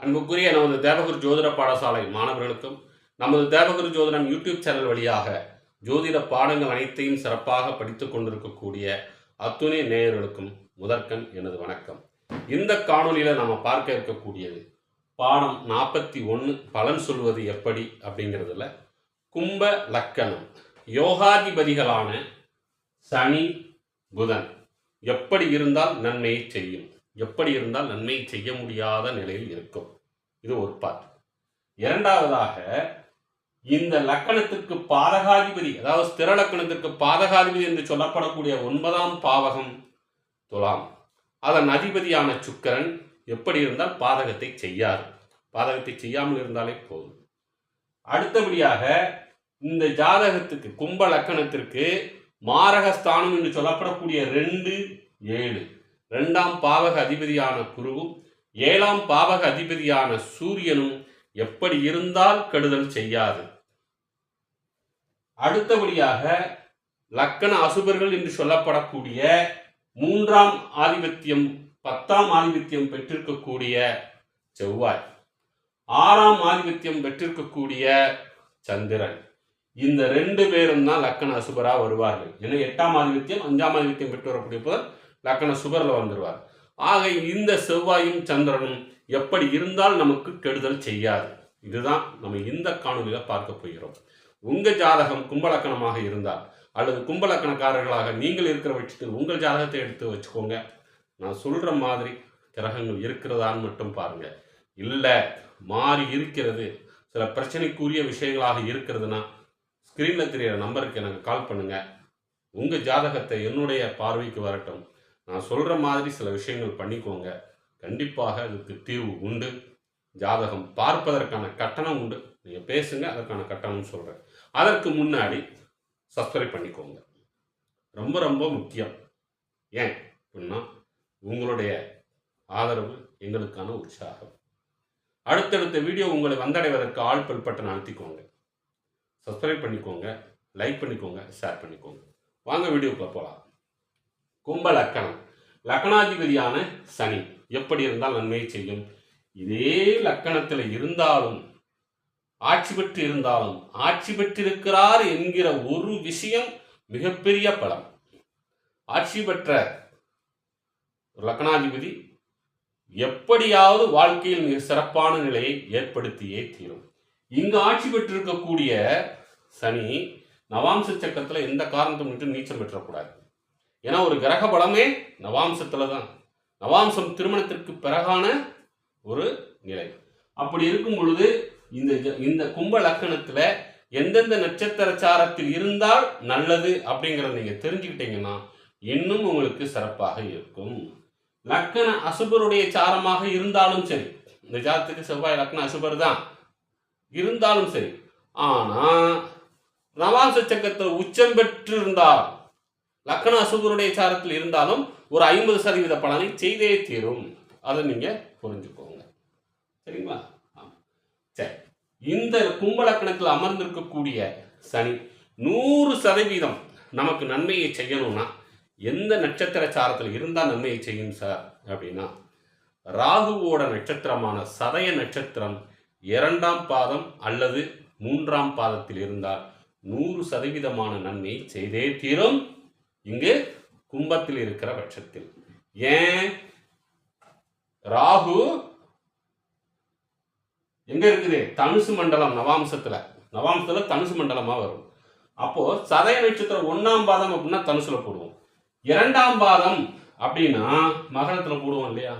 அன்புக்குரிய நமது தேவகுரு ஜோதிட பாடசாலை மாணவர்களுக்கும் நமது தேவகுரு ஜோதிடம் யூடியூப் சேனல் வழியாக ஜோதிட பாடங்கள் அனைத்தையும் சிறப்பாக படித்துக் கொண்டிருக்கக்கூடிய அத்துணை நேயர்களுக்கும் முதற்கண் எனது வணக்கம். இந்த காணொளியில் நாம் பார்க்க இருக்கக்கூடியது பாடம் நாற்பத்தி ஒன்று பலன் சொல்வது எப்படி அப்படிங்கிறதுல கும்ப லக்கணம். யோகாதிபதிகளான சனி புதன் எப்படி இருந்தால் நன்மையை செய்யும்? எப்படி இருந்தால் நன்மை செய்ய முடியாத நிலையில் இருக்கும். இது ஒரு பார்ட் இரண்டாவதாக இந்த லக்கணத்திற்கு பாதகாதிபதி அதாவது ஸ்திர லக்கணத்திற்கு பாதகாதிபதி என்று சொல்லப்படக்கூடிய ஒன்பதாம் பாவகம் துலாம். அதன் அதிபதியான சுக்கரன் எப்படி இருந்தால் பாதகத்தை செய்யாது. பாதகத்தை செய்யாமல் இருந்தாலே போதும். அடுத்தபடியாக இந்த ஜாதகத்துக்கு கும்ப லக்கணத்திற்கு மாரகஸ்தானம் என்று சொல்லப்படக்கூடிய ரெண்டு ஏழு. ரெண்டாம் பாவக அதிபதியான குருவும் ஏழாம் பாவக அதிபதியான சூரியனும் எப்படி இருந்தால் கெடுதல் செய்யாது. அடுத்தபடியாக லக்கண அசுபர்கள் என்று சொல்லப்படக்கூடிய மூன்றாம் ஆதிபத்தியம் பத்தாம் ஆதிபத்தியம் பெற்றிருக்கக்கூடிய செவ்வாய் ஆறாம் ஆதிபத்தியம் பெற்றிருக்கக்கூடிய சந்திரன். இந்த ரெண்டு பேரும் தான் லக்கண அசுபராக வருவார்கள். ஏன்னா எட்டாம் ஆதிபத்தியம் அஞ்சாம் ஆதிபத்தியம் பெற்று வரக்கூடிய லக்கண சுபரில் வந்துடுவார் ஆக இந்த செவ்வாயும் சந்திரனும் எப்படி இருந்தால் நமக்கு கெடுதல் செய்யாது. இதுதான் நம்ம இந்த காணொலியில் பார்க்க போகிறோம். உங்கள் ஜாதகம் கும்பலக்கணமாக இருந்தால் அல்லது கும்பலக்கணக்காரர்களாக நீங்கள் இருக்கிற பட்சத்தில் உங்கள் ஜாதகத்தை எடுத்து வச்சுக்கோங்க. நான் சொல்கிற மாதிரி கிரகங்கள் இருக்கிறதான்னு மட்டும் பாருங்கள் இல்லை மாறி இருக்கிறது. சில பிரச்சனைக்குரிய விஷயங்களாக இருக்கிறதுனா ஸ்க்ரீனில் தெரியிற நம்பருக்கு எனக்கு கால் பண்ணுங்கள் உங்கள் ஜாதகத்தை என்னுடைய பார்வைக்கு வரட்டும். நான் சொல்கிற மாதிரி சில விஷயங்கள் பண்ணிக்கோங்க. கண்டிப்பாக அதுக்கு தீர்வு உண்டு. ஜாதகம் பார்ப்பதற்கான கட்டணம் உண்டு. நீங்கள் பேசுங்க அதற்கான கட்டணம் சொல்கிறேன் அதற்கு முன்னாடி சப்ஸ்கிரைப் பண்ணிக்கோங்க. ரொம்ப ரொம்ப முக்கியம். ஏன் அப்படின்னா உங்களுடைய ஆதரவு எங்களுக்கான உற்சாகம். அடுத்தடுத்த வீடியோ உங்களை வந்தடைவதற்கு ஆள் பல்பட்டன் அழுத்திக்கோங்க சப்ஸ்கிரைப் பண்ணிக்கோங்க லைக் பண்ணிக்கோங்க ஷேர் பண்ணிக்கோங்க. வாங்க வீடியோக்குள்ளே போகலாம் கும்ப லக்கணம். லக்கணாதிபதியான சனி எப்படி இருந்தால் நன்மையை செய்யும்? இதே லக்கணத்தில் இருந்தாலும் ஆட்சி பெற்று இருந்தாலும் ஆட்சி பெற்றிருக்கிறார் என்கிற ஒரு விஷயம் மிகப்பெரிய பலம். ஆட்சி பெற்ற ஒரு லக்கணாதிபதி எப்படியாவது வாழ்க்கையில் மிக சிறப்பான நிலையை ஏற்படுத்தியே தீரும். இங்கு ஆட்சி பெற்றிருக்கக்கூடிய சனி நவாம்ச சக்கரத்தில் எந்த காரணத்தை மட்டும் நீச்சம் பெற்றக்கூடாது. ஏன்னா ஒரு கிரக பலமே நவாம்சத்தில் தான் நவாம்சம் திருமணத்திற்கு பிறகான ஒரு நிலை. அப்படி இருக்கும் பொழுது இந்த இந்த கும்ப லக்கணத்தில் எந்தெந்த நட்சத்திர சாரத்தில் இருந்தால் நல்லது அப்படிங்கிறத நீங்கள் தெரிஞ்சுக்கிட்டீங்கன்னா இன்னும் உங்களுக்கு சிறப்பாக இருக்கும். லக்கண அசுபருடைய சாரமாக இருந்தாலும் சரி இந்த ஜாதத்துக்கு செவ்வாய் லக்ன அசுபர் தான் இருந்தாலும் சரி ஆனால் நவாம்ச சக்கரத்தில் உச்சம் பெற்றிருந்தால் லக்கண அசுகருடைய சாரத்தில் இருந்தாலும் ஒரு ஐம்பது சதவீத பலனை செய்தே தீரும். அதை நீங்கள் புரிஞ்சுக்கோங்க. சரிங்களா? சரி. இந்த கும்பலக்கணத்தில் அமர்ந்திருக்கக்கூடிய சனி நூறு சதவீதம் நமக்கு நன்மையை செய்யணும்னா எந்த நட்சத்திர சாரத்தில் இருந்தால் நன்மையை செய்யும் சார்? அப்படின்னா ராகுவோட நட்சத்திரமான சதய நட்சத்திரம் இரண்டாம் பாதம் அல்லது மூன்றாம் பாதத்தில் இருந்தால் நூறு சதவீதமான நன்மையை செய்தே தீரும். இங்கு கும்பத்தில் இருக்கிற பட்சத்தில். ஏன்? ராகு எங்க இருக்குது? தனுசு மண்டலம் நவாம்சத்துல. நவாம்சத்துல தனுசு மண்டலமா வரும். அப்போ சதய நட்சத்திரம் ஒன்னாம் பாதம் அப்படின்னா தனுசுல போடுவோம். இரண்டாம் பாதம் அப்படின்னா மகரத்துல போடுவோம் இல்லையா?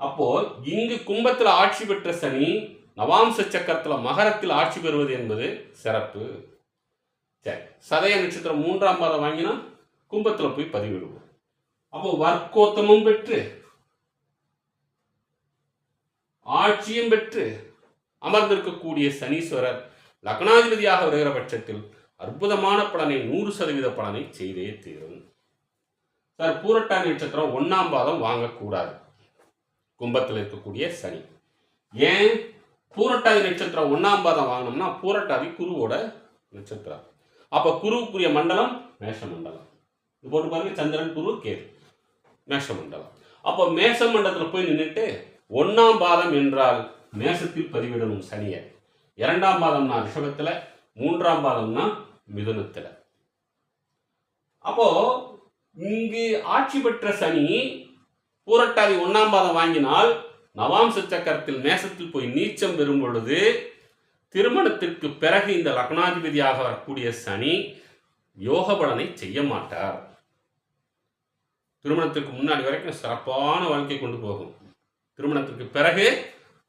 அப்போ இங்கு கும்பத்தில் ஆட்சி பெற்ற சனி நவாம்ச சக்கரத்தில் மகரத்தில் ஆட்சி பெறுவது என்பது சிறப்பு. சரி சதய நட்சத்திரம் மூன்றாம் பாதம் வாங்கினா கும்பத்துல போய் பதிவிடுவோம். அப்போ வர்க்கோத்தமும் பெற்று ஆட்சியும் பெற்று அமர்ந்திருக்கக்கூடிய சனீஸ்வரர் லக்னாதிபதியாக வருகிற பட்சத்தில் அற்புதமான பலனை நூறு சதவீத பலனை செய்தே தீரும். சார் பூரட்டாதி நட்சத்திரம் ஒன்னாம் பாதம் வாங்கக்கூடாது. கும்பத்தில் இருக்கக்கூடிய சனி. ஏன்? பூரட்டாதி நட்சத்திரம் ஒன்னாம் பாதம் வாங்கினோம்னா பூரட்டாதி குருவோட நட்சத்திரம். அப்போ குருவுக்குரிய மண்டலம் மேஷ மண்டலம். இது போட்டு பாருங்க சந்திரன் குரு கேது. மேஷ மண்டலம் அப்போ மேஷ மண்டலத்தில் போய் நின்றுட்டு ஒன்றாம் பாதம் என்றால் மேசத்தில் பதிவிடணும் சனியை. இரண்டாம் பாதம்னா ரிஷபத்தில் மூன்றாம் பாதம்னா மிதுனத்தில். அப்போ இங்கு ஆட்சி பெற்ற சனி பூரட்டாதி ஒன்றாம் பாதம் வாங்கினால் நவாம்ச சக்கரத்தில் மேசத்தில் போய் நீச்சம் பெறும் பொழுது திருமணத்திற்கு பிறகு இந்த லக்னாதிபதியாக வரக்கூடிய சனி யோக பலனை செய்ய மாட்டார். திருமணத்திற்கு முன்னாடி வரைக்கும் சிறப்பான வாழ்க்கை கொண்டு போகும். திருமணத்திற்கு பிறகு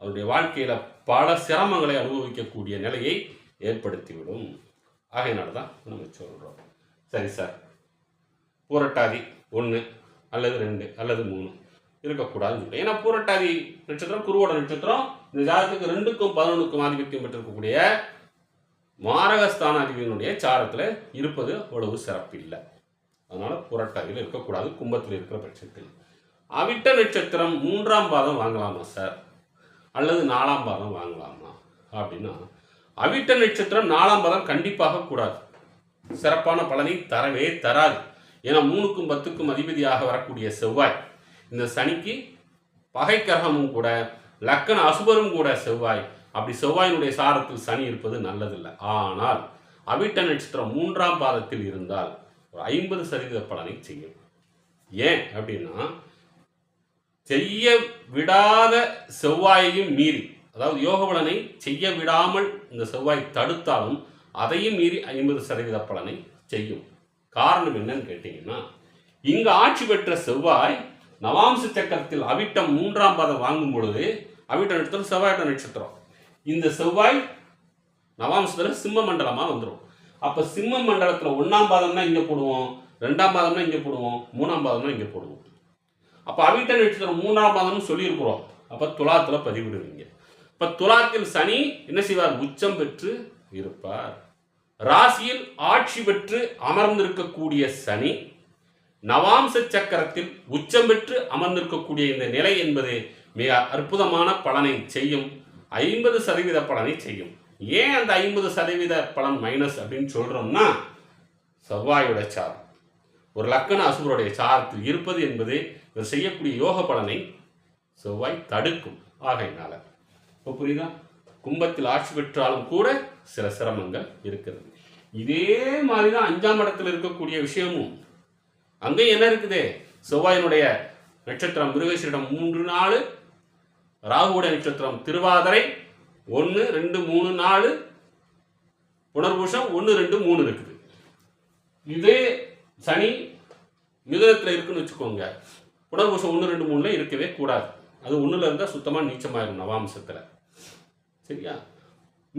அவருடைய வாழ்க்கையில் பல சிரமங்களை அனுபவிக்கக்கூடிய நிலையை ஏற்படுத்திவிடும். ஆகையினால தான் நம்ம சொல்கிறோம் சரி சார். பூரட்டாதி ஒன்று அல்லது ரெண்டு அல்லது மூணு இருக்கக்கூடாதுன்னு சொல்லிட்டு. ஏன்னா பூரட்டாதி நட்சத்திரம் குருவோட நட்சத்திரம் இந்த ஜாதகத்துக்கு ரெண்டுக்கும் பதினொன்றுக்கும் ஆதிபத்தியம் பெற்றிருக்கக்கூடிய மாரகஸ்தானாதிபதியினுடைய சாரத்தில் இருப்பது அவ்வளவு சிறப்பில்லை. அதனால புரட்டாதியில் இருக்கக்கூடாது கும்பத்தில் இருக்கிற பட்சத்தில். அவிட்ட நட்சத்திரம் மூன்றாம் பாதம் வாங்கலாமா சார்? அல்லது நாலாம் பாதம் வாங்கலாமா? அப்படின்னா அவிட்ட நட்சத்திரம் நாலாம் பாதம் கண்டிப்பாக கூடாது. சிறப்பான பலனை தரவே தராது. ஏன்னா மூணுக்கும் பத்துக்கும் அதிபதியாக வரக்கூடிய செவ்வாய் இந்த சனிக்கு பகை கிரகமும் கூட லக்கண அசுபரும் கூட செவ்வாய். அப்படி செவ்வாயினுடைய சாரத்தில் சனி இருப்பது நல்லதில்லை. ஆனால் அவிட்ட நட்சத்திரம் மூன்றாம் பாதத்தில் இருந்தால் ஒரு ஐம்பது சதவீத பலனை செய்யும். ஏன் அப்படின்னா செய்ய விடாத செவ்வாயையும் மீறி அதாவது யோக பலனை செய்ய விடாமல் இந்த செவ்வாய் தடுத்தாலும் அதையும் மீறி ஐம்பது சதவீத பலனை செய்யும். காரணம் என்னன்னு கேட்டீங்கன்னா இங்கு ஆட்சி பெற்ற செவ்வாய் நவாம்ச சக்கரத்தில் அவிட்டம் மூன்றாம் பாதம் வாங்கும் பொழுது அவிட்ட நட்சத்திரம் செவ்வாயிட்ட நட்சத்திரம். இந்த செவ்வாய் நவாம்சத்தில் சிம்ம மண்டலமாக வந்துடும் அப்போ சிம்ம மண்டலத்தில் ஒன்றாம் பாதம்னா இங்கே போடுவோம் ரெண்டாம் பாதம்னா இங்கே போடுவோம் மூணாம் பாதம்னா இங்கே போடுவோம். அப்போ அவிட்ட நட்சத்திரம் மூணாம் பாதம்னு சொல்லியிருக்கிறோம். அப்போ துலாத்தில் பதிவிடுவீங்க. இப்போ துலாத்தில் சனி என்ன செய்வார்? உச்சம் பெற்று இருப்பார். ராசியில் ஆட்சி பெற்று அமர்ந்திருக்கக்கூடிய சனி நவாம்ச சக்கரத்தில் உச்சம் பெற்று அமர்ந்திருக்கக்கூடிய இந்த நிலை என்பது மிக அற்புதமான பலனை செய்யும் ஐம்பது சதவீத பலனை செய்யும். ஏன் அந்த ஐம்பது சதவீத பலன் மைனஸ் அப்படின்னு சொல்கிறோம்னா செவ்வாயோட சார் ஒரு லக்கண அசுரருடைய சாரத்தில் இருப்பது என்பது இவர் செய்யக்கூடிய யோக பலனை செவ்வாய் தடுக்கும் ஆகையினால. இப்போ புரியுதா? கும்பத்தில் ஆட்சி பெற்றாலும் கூட சில சிரமங்கள் இருக்கிறது. இதே மாதிரி தான் அஞ்சாம் இடத்தில் இருக்கக்கூடிய விஷயமும். அங்கே என்ன இருக்குது? செவ்வாயினுடைய நட்சத்திரம் மிருகேஸ்வரிடம் மூன்று நாள் ராகுடைய நட்சத்திரம் திருவாதிரை ஒன்று ரெண்டு மூணு நாலு. புனர்பூஷம் ஒன்று ரெண்டு மூணு இருக்குது. இதே சனி மிதனத்தில் இருக்குன்னு வச்சுக்கோங்க. புனர்பூஷம் ஒன்று ரெண்டு மூணுல இருக்கவே கூடாது. அது ஒன்றில் இருந்தால் சுத்தமாக நீச்சமாயிரும் நவாம்சத்தில். சரியா?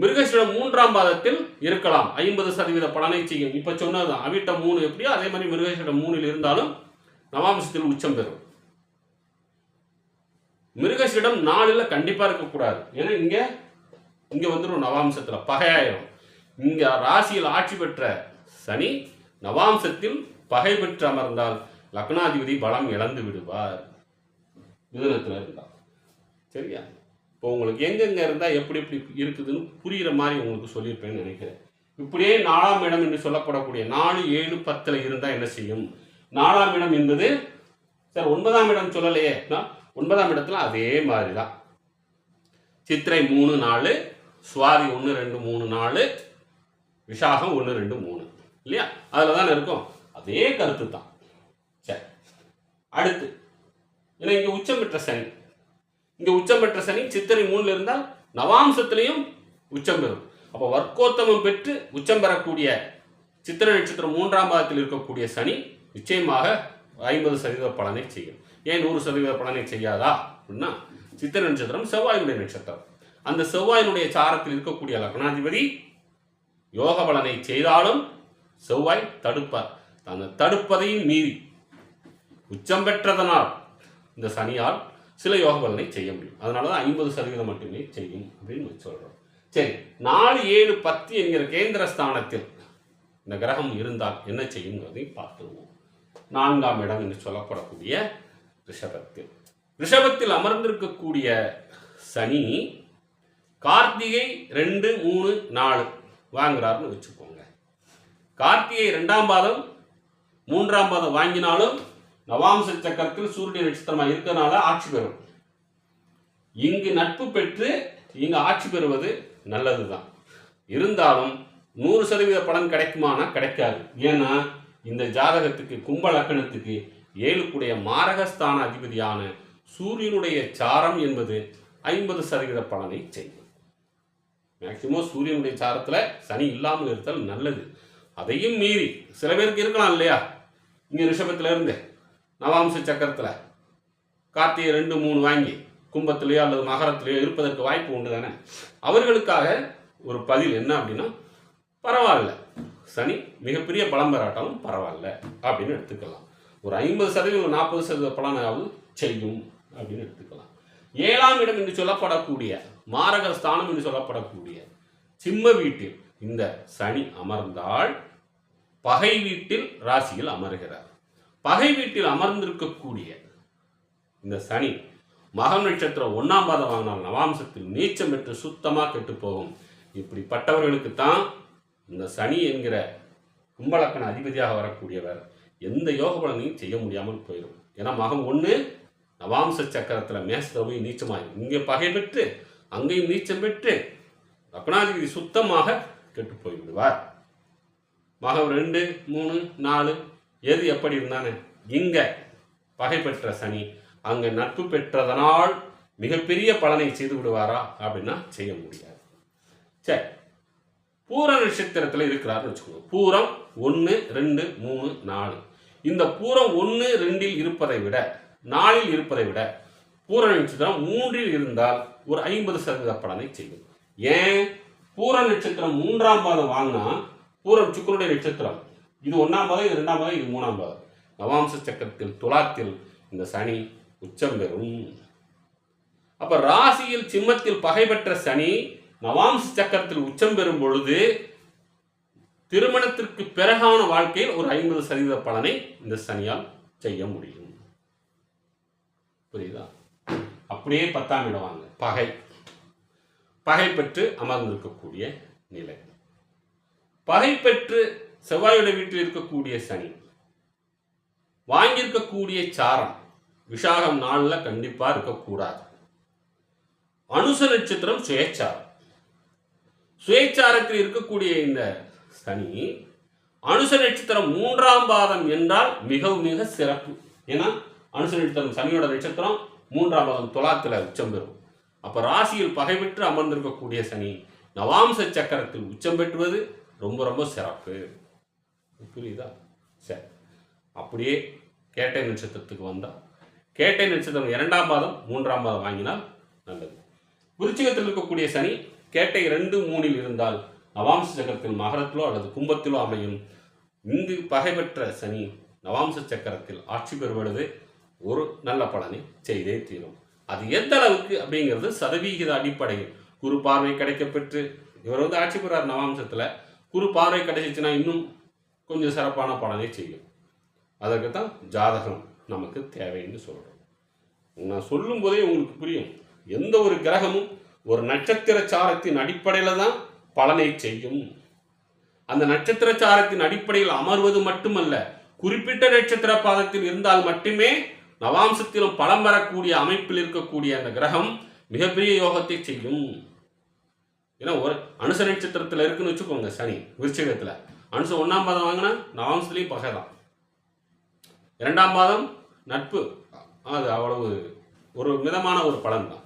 மிருகசீடம் மூன்றாம் பாதத்தில் இருக்கலாம். ஐம்பது சதவீத பலனை செய்யும். இப்போ சொன்னதுதான். அவிட்ட மூணு எப்படியோ அதே மாதிரி மிருகசீடம் மூணில் இருந்தாலும் நவாம்சத்தில் உச்சம் பெறும். மிருகசீடம் நாலில் கண்டிப்பாக இருக்கக்கூடாது. ஏன்னா இங்கே இங்கே வந்துடும் நவாம்சத்தில் பகையாயிரும். இங்கே ராசியில் ஆட்சி பெற்ற சனி நவாம்சத்தில் பகை பெற்று அமர்ந்தால் லக்னாதிபதி பலம் இழந்து விடுவார். மிதனத்தில் இருந்தால் சரியா? இப்போ உங்களுக்கு எங்கெங்க இருந்தால் எப்படி எப்படி இருக்குதுன்னு புரிகிற மாதிரி உங்களுக்கு சொல்லியிருப்பேன்னு நினைக்கிறேன். இப்படியே நாலாம் இடம் என்று சொல்லப்படக்கூடிய நாலு ஏழு பத்தில் இருந்தால் என்ன செய்யும்? நாலாம் இடம் என்பது சார் ஒன்பதாம் இடம் சொல்லலையே. நான் ஒன்பதாம் இடத்துல அதே மாதிரி தான் சித்திரை மூணு நாலு சுவாதி ஒன்று ரெண்டு மூணு நாலு விசாகம் ஒன்று ரெண்டு மூணு. இல்லையா? அதில் தானே இருக்கும்? அதே கருத்து தான் சரி. அடுத்து. ஏன்னா இங்கே உச்சம் பெற்ற சனி. இங்கே உச்சம் பெற்ற சனி சித்திரை மூணில் இருந்தால் நவாம்சத்திலையும் உச்சம் பெறும். அப்போ வர்க்கோத்தமம் பெற்று உச்சம் பெறக்கூடிய சித்திரை நட்சத்திரம் மூன்றாம் பாதத்தில் இருக்கக்கூடிய சனி நிச்சயமாக ஐம்பது சதவீத பலனை செய்யும். ஏன் நூறு சதவீத பலனை செய்யாதா? அப்படின்னா சித்திர நட்சத்திரம் செவ்வாயுடைய நட்சத்திரம். அந்த செவ்வாயினுடைய சாரத்தில் இருக்கக்கூடிய லக்னாதிபதி யோக பலனை செய்தாலும் செவ்வாய் தடுப்பார். அந்த தடுப்பதையும் மீறி உச்சம் பெற்றதனால் இந்த சனியால் சில யோக பலனை செய்ய முடியும். அதனால தான் ஐம்பது சதவீதம் மட்டுமே செய்யும் அப்படின்னு சொல்கிறோம் சரி நாலு ஏழு பத்து என்கிற கேந்திர ஸ்தானத்தில் இந்த கிரகம் இருந்தால் என்ன செய்யுங்கிறதை பார்த்துருவோம். நான்காம் இடம் என்று சொல்லப்படக்கூடிய ரிஷபத்தில். ரிஷபத்தில் அமர்ந்திருக்கக்கூடிய சனி கார்த்திகை ரெண்டு மூணு நாலு வாங்குறாருன்னு வச்சுக்கோங்க. கார்த்திகை ரெண்டாம் பாதம் மூன்றாம் பாதம் வாங்கினாலும் நவாம்ச சக்கரத்தில் சூரிய நட்சத்திரமாக இருக்கிறனால ஆட்சி பெறும். இங்கு நட்பு பெற்று இங்கு ஆட்சி பெறுவது நல்லது தான் இருந்தாலும் நூறு சதவீத பலன் கிடைக்குமானா கிடைக்காது. ஏன்னா இந்த ஜாதகத்துக்கு கும்ப லக்கணத்துக்கு ஏழுக்குடைய மாரகஸ்தான அதிபதியான சூரியனுடைய சாரம் என்பது ஐம்பது சதவீத பலனை செய்யும். மேக்சிமம் சூரியனுடைய சாரத்தில் சனி இல்லாமல் இருத்தல் நல்லது. அதையும் மீறி சில பேருக்கு இருக்கலாம் இல்லையா? இங்கே ரிஷபத்திலிருந்து நவாம்ச சக்கரத்தில் கார்த்திகை ரெண்டு மூணு வாங்கி கும்பத்திலேயோ அல்லது மகரத்திலேயோ இருப்பதற்கு வாய்ப்பு உண்டு தானே அவர்களுக்காக ஒரு பதில் என்ன அப்படின்னா பரவாயில்ல. சனி மிகப்பெரிய பலம் பெறாட்டாலும் பரவாயில்ல அப்படின்னு எடுத்துக்கலாம். ஒரு ஐம்பது சதவீதம் நாற்பது சதவீத பலனாவது செய்யும் அப்படின்னு எடுத்துக்கலாம். ஏழாம் இடம் என்று சொல்லப்படக்கூடிய மாரக ஸ்தானம் என்று சொல்லப்படக்கூடிய சிம்ம வீட்டில் இந்த சனி அமர்ந்தால் பகை வீட்டில் ராசியில் அமர்கிறார். பகை வீட்டில் அமர்ந்திருக்கக்கூடிய இந்த சனி மகம் நட்சத்திரம் ஒன்றாம் பாதம் வாங்கினால் நவாம்சத்தில் நீச்சம் பெற்று சுத்தமாக கெட்டு போகும். இப்படிப்பட்டவர்களுக்கு தான் இந்த சனி என்கிற கும்பலக்கண அதிபதியாக வரக்கூடியவர் எந்த யோக பலனையும் செய்ய முடியாமல் போயிடும் ஏன்னா மகம் ஒன்று நவாம்ச சக்கரத்தில் மேசத்தில் போய் நீச்சமாகும் இங்கே பகை பெற்று அங்கேயும் நீச்சம் பெற்று லக்னாதிபதி சுத்தமாக கெட்டு போய்விடுவார். மகம் ரெண்டு மூணு நாலு எது எப்படி இருந்தானே? இங்கே பகை பெற்ற சனி அங்கே நட்பு பெற்றதனால் மிகப்பெரிய பலனை செய்து விடுவாரா அப்படின்னா செய்ய முடியாது. சரி. பூர நட்சத்திரத்தில் இருக்கிறாருன்னு வச்சுக்கோங்க. பூரம் ஒன்று ரெண்டு மூணு நாலு. இந்த பூரம் ஒன்று ரெண்டில் இருப்பதை விட நாலில் இருப்பதை விட பூர நட்சத்திரம் மூன்றில் இருந்தால் ஒரு ஐம்பது சதவீத பலனை செய்யும். ஏன்? பூர நட்சத்திரம் மூன்றாம் பாதம் வாங்கினா பூரம் சுக்கரனுடைய நட்சத்திரம். இது ஒன்றாம் பாதம் இது ரெண்டாம் பாதம் இது மூணாம் பாதம். நவாம்ச சக்கரத்தில் துலாத்தில் இந்த சனி உச்சம் பெறும். அப்ப ராசியில் சிம்மத்தில் பகை பெற்ற சனி நவாம்ச சக்கரத்தில் உச்சம் பெறும் பொழுது திருமணத்திற்கு பிறகான வாழ்க்கையில் ஒரு ஐம்பது சதவீத பலனை இந்த சனியால் செய்ய முடியும். புரியுதா? அப்படியே பத்தாம் இடம் வாங்க. பகை. பகை பெற்று அமர்ந்திருக்கக்கூடிய நிலை. பகை பெற்று செவ்வாயுடைய வீட்டில் இருக்கக்கூடிய சனி. வாங்கியிருக்கக்கூடிய சாரம் விஷாகம் நாளில் கண்டிப்பாக இருக்கக்கூடாது. அனுச நட்சத்திரம் சுயச்சாரம் சுயச்சாரத்தில் இருக்கக்கூடிய இந்த சனி அனுச நட்சத்திரம் மூன்றாம் பாதம் என்றால் மிகவும் மிக சிறப்பு. ஏன்னா அனுச நட்சத்திரம் சனியோட நட்சத்திரம் மூன்றாம் பாதம் துலாத்தில் உச்சம் பெறும். அப்போ ராசியில் பகை பெற்று அமர்ந்திருக்கக்கூடிய சனி நவாம்ச சக்கரத்தில் உச்சம் பெற்றுவது ரொம்ப ரொம்ப சிறப்பு. புரியுதா? சரி. அப்படியே கேட்டை நட்சத்திரத்துக்கு வந்தால் கேட்டை நட்சத்திரம் இரண்டாம் பாதம் மூன்றாம் பாதம் வாங்கினால் நல்லது. விருச்சிகத்தில் இருக்கக்கூடிய சனி கேட்டை ரெண்டு மூணில் இருந்தால் நவாம்ச சக்கரத்தில் மகரத்திலோ அல்லது கும்பத்திலோ அமையும். இங்கு பகை பெற்ற சனி நவாம்ச சக்கரத்தில் ஆட்சி பெறுவது ஒரு நல்ல பலனை செய்தே தீரும். அது எந்த அளவுக்கு அப்படிங்கிறது சதவிகித அடிப்படையில். குரு பார்வை கிடைக்கப்பெற்று இவர் வந்து ஆட்சி பெறார் நவாம்சத்தில் குரு பார்வை கிடைச்சிச்சுன்னா இன்னும் கொஞ்சம் சிறப்பான பலனை செய்யும். அதற்கு தான் ஜாதகம் நமக்கு தேவைன்னு சொல்கிறோம் நான் சொல்லும் போதே உங்களுக்கு புரியும். எந்த ஒரு கிரகமும் ஒரு நட்சத்திர சாரத்தின் அடிப்படையில் தான் பலனை செய்யும். அந்த நட்சத்திர சாரத்தின் அடிப்படையில் அமர்வது மட்டுமல்ல குறிப்பிட்ட நட்சத்திர பாதத்தில் இருந்தால் மட்டுமே நவாம்சத்திலும் பலம் வரக்கூடிய அமைப்பில் இருக்கக்கூடிய அந்த கிரகம் மிகப்பெரிய யோகத்தை செய்யும். ஏன்னா ஒரு அனுச நட்சத்திரத்தில் இருக்குன்னு வச்சுக்கோங்க சனி விருச்சகத்தில். அனுசம் ஒன்றாம் பாதம் வாங்கினா நவாம்சத்துலேயும் பகை தான். இரண்டாம் பாதம் நட்பு. அது அவ்வளவு ஒரு மிதமான ஒரு பலன் தான்.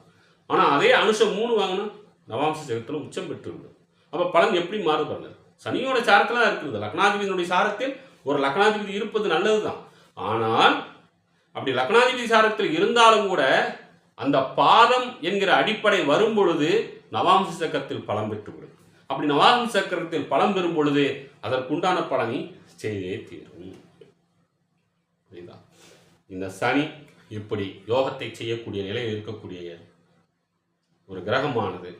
ஆனால் அதே அனுஷம் மூணு வாங்கினா நவாம்ச ஜெகத்தில் உச்சம் பெற்றுவிடும் அப்போ பலன் எப்படி மாறுபடுது சனியோட சாரத்தில் தான் இருக்குது. லக்னாதிபதியினுடைய சாரத்தில் ஒரு லக்னாதிபதி இருப்பது நல்லது தான் ஆனால் அப்படி லக்னாதிபதி சாரத்தில் இருந்தாலும் கூட அந்த பாதம் என்கிற அடிப்படை வரும் பொழுது நவாம்ச சக்கரத்தில் பலம் பெற்றுவிடும் அப்படி நவாம்ச சக்கரத்தில் பலம் பெறும் பொழுது அதற்குண்டான பலனை செய்தே தீரும். புரியுதா? இந்த சனி இப்படி யோகத்தை செய்யக்கூடிய நிலையில் இருக்கக்கூடிய ஒரு கிரகமானது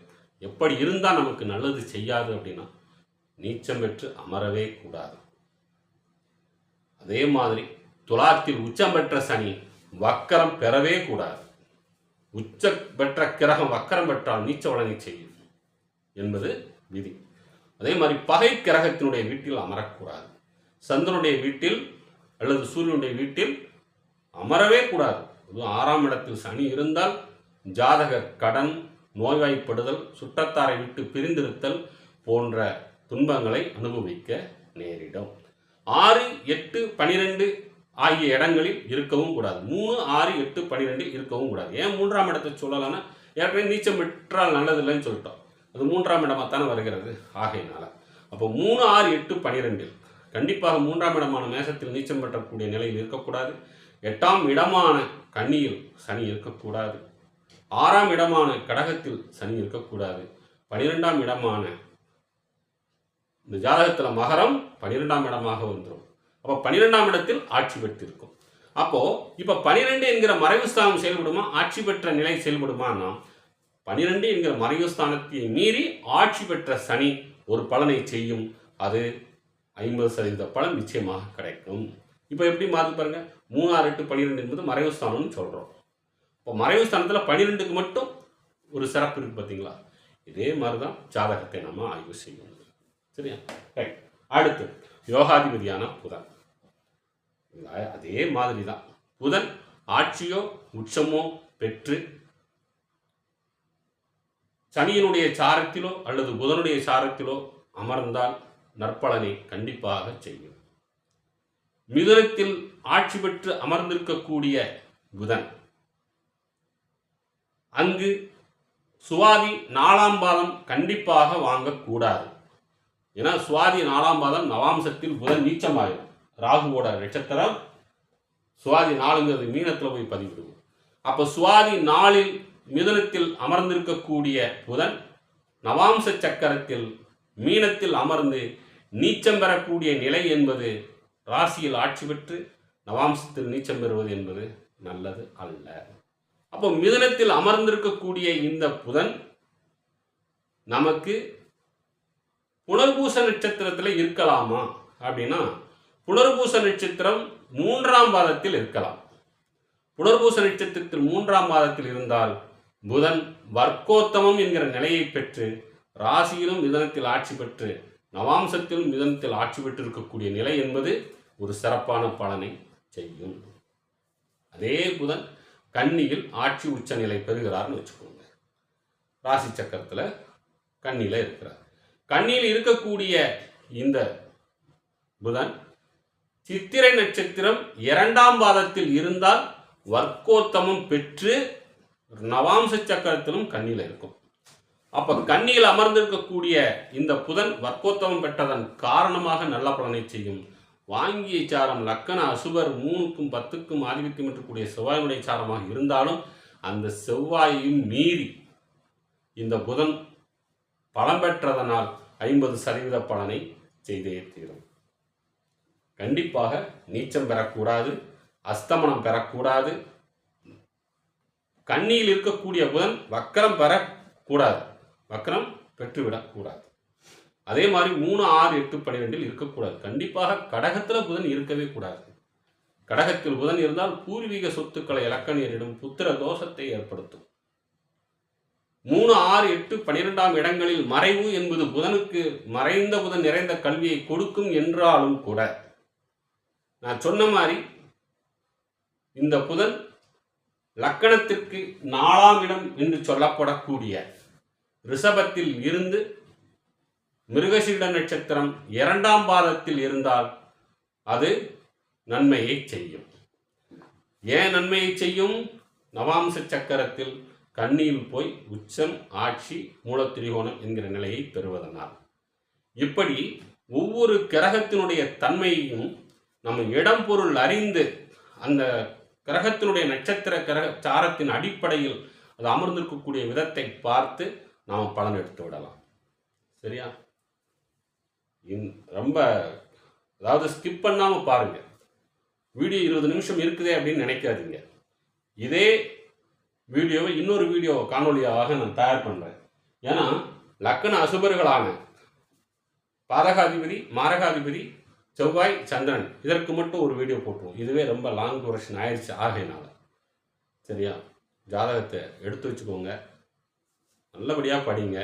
எப்படி இருந்தால் நமக்கு நல்லது செய்யாது அப்படின்னா நீச்சம் பெற்று அமரவே கூடாது. அதே மாதிரி துலாத்தில் உச்சம் பெற்ற சனி வக்கரம் பெறவே கூடாது. உச்ச பெற்ற கிரகம் வக்கரம் பெற்றால் நீச்ச வளனை செய்யும் என்பது விதி. அதே மாதிரி பகை கிரகத்தினுடைய வீட்டில் அமரக்கூடாது. சந்திரனுடைய வீட்டில் அல்லது சூரியனுடைய வீட்டில் அமரவே கூடாது. அதுவும் ஆறாம் இடத்தில் சனி இருந்தால் ஜாதகர் கடன் நோய்வாய்ப்படுதல் சுற்றத்தாரை விட்டு பிரிந்திருத்தல் போன்ற துன்பங்களை அனுபவிக்க நேரிடும். ஆறு எட்டு பனிரெண்டு ஆகிய இடங்களில் இருக்கவும் கூடாது. மூணு ஆறு எட்டு பன்னிரெண்டில் இருக்கவும் கூடாது. ஏன் மூன்றாம் இடத்தை சொல்லலாம்னா ஏற்கனவே நீச்சம் பெற்றால் நல்லது இல்லைன்னு சொல்லிட்டோம். அது மூன்றாம் இடமாக தானே வருகிறது. ஆகையினால. அப்போ மூணு ஆறு எட்டு பனிரெண்டில் கண்டிப்பாக மூன்றாம் இடமான மேசத்தில் நீச்சம் பெற்றக்கூடிய நிலையில் இருக்கக்கூடாது. எட்டாம் இடமான கன்னியில் சனி இருக்கக்கூடாது. ஆறாம் இடமான கடகத்தில் சனி இருக்கக்கூடாது. பனிரெண்டாம் இடமான இந்த ஜாதகத்தில் மகரம் பனிரெண்டாம் இடமாக வந்துடும் அப்போ பனிரெண்டாம் இடத்தில் ஆட்சி பெற்றிருக்கும். அப்போ இப்போ பனிரெண்டு என்கிற மறைவு ஸ்தானம் செயல்படுமா? ஆட்சி பெற்ற நிலை செயல்படுமான்னா பனிரெண்டு என்கிற மறைவு ஸ்தானத்தை மீறி ஆட்சி பெற்ற சனி ஒரு பலனை செய்யும். அது ஐம்பது சதவீத பலன் நிச்சயமாக கிடைக்கும். இப்போ எப்படி மாறு பாருங்க. மூணாறு எட்டு பன்னிரெண்டு என்பது மறைவு ஸ்தானம்னு சொல்கிறோம் இப்போ மறைவு ஸ்தானத்தில் பன்னிரெண்டுக்கு மட்டும் ஒரு சிறப்பு இருக்குது பார்த்தீங்களா இதே மாதிரி தான் ஜாதகத்தை நம்ம ஆய்வு செய்யணும். சரியா? ரைட் அடுத்து யோகாதிபதியான புதன். அதே மாதிரி தான் புதன் ஆட்சியோ உச்சமோ பெற்று சனியினுடைய சாரத்திலோ அல்லது புதனுடைய சாரத்திலோ அமர்ந்தால் நற்பலனை கண்டிப்பாக செய்யும். மிதுனத்தில் ஆட்சி பெற்று அமர்ந்திருக்கக்கூடிய புதன். அங்கு சுவாதி நாலாம் பாதம் கண்டிப்பாக வாங்கக்கூடாது. ஏன்னா சுவாதி நாலாம் பாதம் நவாம்சத்தில் புதன் நீச்சமாயிடும் ராகுவோட நட்சத்திரம் சுவாதி நாலுங்கிறது மீனத்தில் போய் பதிவிடுவோம். அப்போ சுவாதி நாளில் மிதனத்தில் அமர்ந்திருக்கக்கூடிய புதன் நவாம்ச சக்கரத்தில் மீனத்தில் அமர்ந்து நீச்சம் பெறக்கூடிய நிலை என்பது ராசியில் ஆட்சி பெற்று நவாம்சத்தில் நீச்சம் பெறுவது என்பது நல்லது அல்ல. அப்போ மிதனத்தில் அமர்ந்திருக்கக்கூடிய இந்த புதன் நமக்கு புனர்பூச நட்சத்திரத்தில் இருக்கலாமா அப்படின்னா புனர்பூச நட்சத்திரம் மூன்றாம் பாதத்தில் இருக்கலாம். புனர்பூச நட்சத்திரத்தில் மூன்றாம் பாதத்தில் இருந்தால் புதன் வர்க்கோத்தமம் என்கிற நிலையை பெற்று ராசியிலும் மிதனத்தில் ஆட்சி பெற்று நவாம்சத்திலும் மிதனத்தில் ஆட்சி பெற்றிருக்கக்கூடிய நிலை என்பது ஒரு சிறப்பான பலனை செய்யும். அதே புதன் கன்னியில் ஆட்சி உச்ச நிலை பெறுகிறார்னு வச்சுக்கோங்க. ராசி சக்கரத்தில் கண்ணியில் இருக்கிறார். கண்ணியில் இருக்கக்கூடிய இந்த புதன் சித்திரை நட்சத்திரம் இரண்டாம் பாதத்தில் இருந்தால் வர்க்கோத்தமம் பெற்று நவாம்ச சக்கரத்திலும் கண்ணியில் இருக்கும். அப்ப கண்ணியில் அமர்ந்திருக்கக்கூடிய இந்த புதன் வர்க்கோத்தமம் பெற்றதன் காரணமாக நல்ல பலனை செய்யும். வாங்கிய சாரம் லக்கண அசுபர் மூணுக்கும் பத்துக்கும் ஆதிபத்தியம் இருக்கக்கூடிய செவ்வாயினுடைய சாரமாக இருந்தாலும் அந்த செவ்வாயையும் மீறி இந்த புதன் பலம் பெற்றதனால் ஐம்பது சதவீத பலனை செய்தே தீரும். கண்டிப்பாக நீச்சம் பெறக்கூடாது அஸ்தமனம் பெறக்கூடாது. கண்ணியில் இருக்கக்கூடிய புதன் வக்கரம் பெறக்கூடாது. வக்கரம் பெற்றுவிடக்கூடாது. அதே மாதிரி மூணு ஆறு எட்டு பன்னிரெண்டில் இருக்கக்கூடாது. கண்டிப்பாக கடகத்தில் புதன் இருக்கவே கூடாது. கடகத்தில் புதன் இருந்தால் பூர்வீக சொத்துக்களை இலக்கணியரிடம் புத்திர தோஷத்தை ஏற்படுத்தும். மூணு ஆறு எட்டு பனிரெண்டாம் இடங்களில் மறைவு என்பது புதனுக்கு மறைந்த புதன் நிறைந்த கல்வியை கொடுக்கும் என்றாலும் கூட நான் சொன்ன மாதிரி இந்த புதன் லக்கணத்திற்கு நாலாம் இடம் என்று சொல்லப்படக்கூடிய ரிஷபத்தில் இருந்து மிருகசீட நட்சத்திரம் இரண்டாம் பாதத்தில் இருந்தால் அது நன்மையை செய்யும். ஏன் நன்மையை செய்யும்? நவாம்ச சக்கரத்தில் கண்ணியில் போய் உச்சம் ஆட்சி மூலத்திரிகோணம் என்கிற நிலையை பெறுவதனால். இப்படி ஒவ்வொரு கிரகத்தினுடைய தன்மையையும் நம்ம இடம் பொருள் அறிந்து அந்த கிரகத்தினுடைய நட்சத்திர கிரக சாரத்தின் அடிப்படையில் அது அமர்ந்திருக்கக்கூடிய விதத்தை பார்த்து நாம் பலன் எடுத்து விடலாம். சரியா? இன் ரொம்ப அதாவது ஸ்கிப் பண்ணாமல் பாருங்கள் வீடியோ இருபது நிமிஷம் இருக்குதே அப்படின்னு நினைக்காதீங்க. இதே வீடியோவை இன்னொரு வீடியோ காணொலியாக நான் தயார் பண்ணுறேன் ஏன்னா லக்கண அசுபர்களான பாதகாதிபதி மாரகாதிபதி செவ்வாய் சந்திரன் இதற்கு மட்டும் ஒரு வீடியோ போட்டுருவோம். இதுவே ரொம்ப லாங் டூரேஷன் ஆயிடுச்சு ஆகையினால. சரியா? ஜாதகத்தை எடுத்து வச்சுக்கோங்க. நல்லபடியாக படிங்க.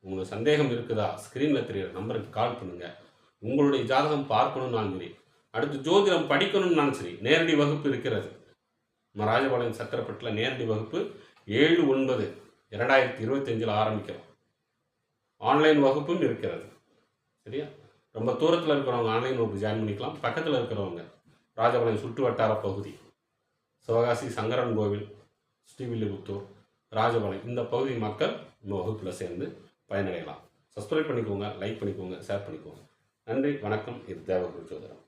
உங்களுக்கு சந்தேகம் இருக்குதா? ஸ்க்ரீனில் தெரியுற நம்பருக்கு கால் பண்ணுங்கள் உங்களுடைய ஜாதகம் பார்க்கணும்னாலும் சரி அடுத்து ஜோதிடம் படிக்கணும்னாலும் சரி. நேரடி வகுப்பு இருக்கிறது. நம்ம ராஜபாளையம் சக்கரப்பட்டில் நேரடி வகுப்பு ஏழு ஒன்பது இரண்டாயிரத்தி இருபத்தஞ்சில் ஆரம்பிக்கிறோம். ஆன்லைன் வகுப்பும் இருக்கிறது. சரியா? ரொம்ப தூரத்தில் இருக்கிறவங்க ஆன்லைன் வகுப்பு ஜாயின் பண்ணிக்கலாம். பக்கத்தில் இருக்கிறவங்க ராஜபாளையம் சுற்று வட்டார பகுதி சிவகாசி சங்கரன் கோவில் ஸ்ரீவில்லிபுத்தூர் ராஜபாளையம் இந்த பகுதி மக்கள் இந்த வகுப்பில் சேர்ந்து பயனடையலாம். சப்ஸ்கிரைப் பண்ணிக்கோங்க லைக் பண்ணிக்கோங்க ஷேர் பண்ணிக்கோங்க. நன்றி வணக்கம். இது தேவகுரு ஜோதிடம்.